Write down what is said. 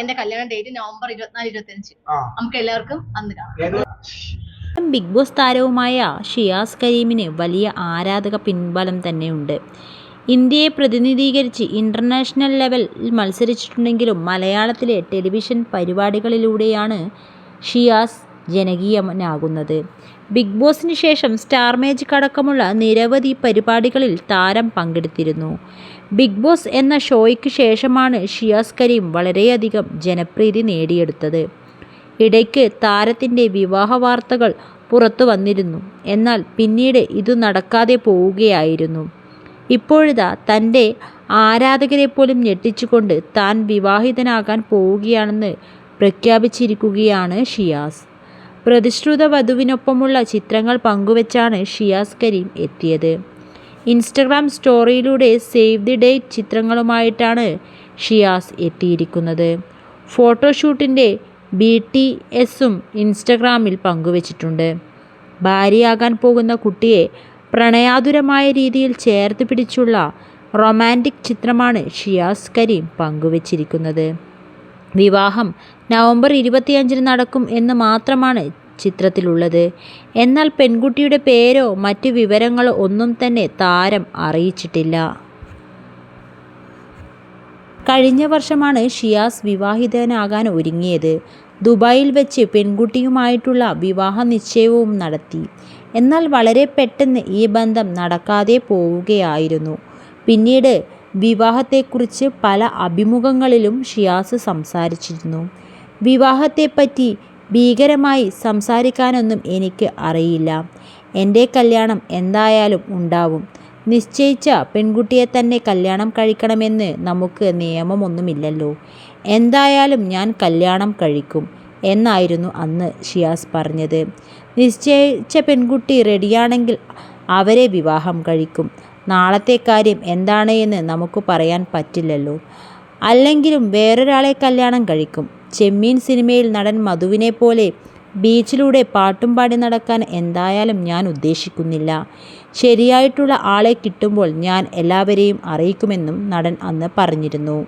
എന്റെ കല്യാണ date November ഇരുപത്തിനാല് ഇരുപത്തിയഞ്ച്. അഞ്ച് നമുക്ക് എല്ലാവർക്കും അന്ന് കാണാം. ബിഗ് ബോസ് താരവുമായ ഷിയാസ് കരീമിന് വലിയ ആരാധക പിൻബലം തന്നെയുണ്ട്. ഇന്ത്യയെ പ്രതിനിധീകരിച്ച് ഇന്റർനാഷണൽ ലെവലിൽ മത്സരിച്ചിട്ടുണ്ടെങ്കിലും മലയാളത്തിലെ ടെലിവിഷൻ പരിപാടികളിലൂടെയാണ് ഷിയാസ് ജനകീയനാകുന്നത്. ബിഗ് ബോസിന് ശേഷം സ്റ്റാർ മേജിക് അടക്കമുള്ള നിരവധി പരിപാടികളിൽ താരം പങ്കെടുത്തിരുന്നു. ബിഗ് ബോസ് എന്ന ഷോയ്ക്ക് ശേഷമാണ് ഷിയാസ് കരീം വളരെയധികം ജനപ്രീതി നേടിയെടുത്തത്. ഇടയ്ക്ക് താരത്തിന്റെ വിവാഹ വാർത്തകൾ പുറത്തു വന്നിരുന്നു. എന്നാൽ പിന്നീട് ഇത് നടക്കാതെ പോവുകയായിരുന്നു. ഇപ്പോഴിതാ തന്റെ ആരാധകരെ പോലും ഞെട്ടിച്ചുകൊണ്ട് താൻ വിവാഹിതനാകാൻ പോവുകയാണെന്ന് പ്രഖ്യാപിച്ചിരിക്കുകയാണ് ഷിയാസ്. പ്രതിശ്രുത വധുവിനൊപ്പമുള്ള ചിത്രങ്ങൾ പങ്കുവച്ചാണ് ഷിയാസ് കരീം എത്തിയത്. ഇൻസ്റ്റഗ്രാം സ്റ്റോറിയിലൂടെ സേവ് ദി ഡേറ്റ് ചിത്രങ്ങളുമായിട്ടാണ് ഷിയാസ് എത്തിയിരിക്കുന്നത്. ഫോട്ടോഷൂട്ടിന്റെ ബി ടി എസും ഇൻസ്റ്റഗ്രാമിൽ പങ്കുവച്ചിട്ടുണ്ട്. ഭാര്യയാകാൻ പോകുന്ന കുട്ടിയെ പ്രണയാതുരമായ രീതിയിൽ ചേർത്ത് പിടിച്ചുള്ള റൊമാന്റിക് ചിത്രമാണ് ഷിയാസ് കരീം പങ്കുവച്ചിരിക്കുന്നത്. വിവാഹം നവംബർ ഇരുപത്തിയഞ്ചിന് നടക്കും എന്ന് മാത്രമാണ് ചിത്രത്തിലുള്ളത്. എന്നാൽ പെൺകുട്ടിയുടെ പേരോ മറ്റു വിവരങ്ങളോ ഒന്നും തന്നെ താരം അറിയിച്ചിട്ടില്ല. കഴിഞ്ഞ വർഷമാണ് ഷിയാസ് വിവാഹിതനാകാൻ ഒരുങ്ങിയത്. ദുബായിൽ വെച്ച് പെൺകുട്ടിയുമായിട്ടുള്ള വിവാഹ നിശ്ചയവും നടത്തി. എന്നാൽ വളരെ പെട്ടെന്ന് ഈ ബന്ധം നടക്കാതെ പോവുകയായിരുന്നു. പിന്നീട് വിവാഹത്തെക്കുറിച്ച് പല അഭിമുഖങ്ങളിലും ഷിയാസ് സംസാരിച്ചിരുന്നു. വിവാഹത്തെപ്പറ്റി ഭീകരമായി സംസാരിക്കാനൊന്നും എനിക്ക് അറിയില്ല. എന്റെ കല്യാണം എന്തായാലും ഉണ്ടാവും. നിശ്ചയിച്ച പെൺകുട്ടിയെ തന്നെ കല്യാണം കഴിക്കണമെന്ന് നമുക്ക് നിയമമൊന്നുമില്ലല്ലോ. എന്തായാലും ഞാൻ കല്യാണം കഴിക്കും എന്നായിരുന്നു അന്ന് ഷിയാസ് പറഞ്ഞത്. നിശ്ചയിച്ച പെൺകുട്ടി റെഡിയാണെങ്കിൽ അവരെ വിവാഹം കഴിക്കും. നാളത്തെ കാര്യം എന്താണ് എന്ന് നമുക്ക് പറയാൻ പറ്റില്ലല്ലോ. അല്ലെങ്കിലും വേറൊരാളെ കല്യാണം കഴിക്കും. ചെമ്മീൻ സിനിമയിൽ നടൻ മധുവിനെ പോലെ ബീച്ചിലൂടെ പാട്ടും പാടി നടക്കാൻ എന്തായാലും ഞാൻ ഉദ്ദേശിക്കുന്നില്ല. ശരിയായിട്ടുള്ള ആളെ കിട്ടുമ്പോൾ ഞാൻ എല്ലാവരെയും അറിയിക്കുമെന്നും നടൻ അന്ന് പറഞ്ഞിരുന്നു.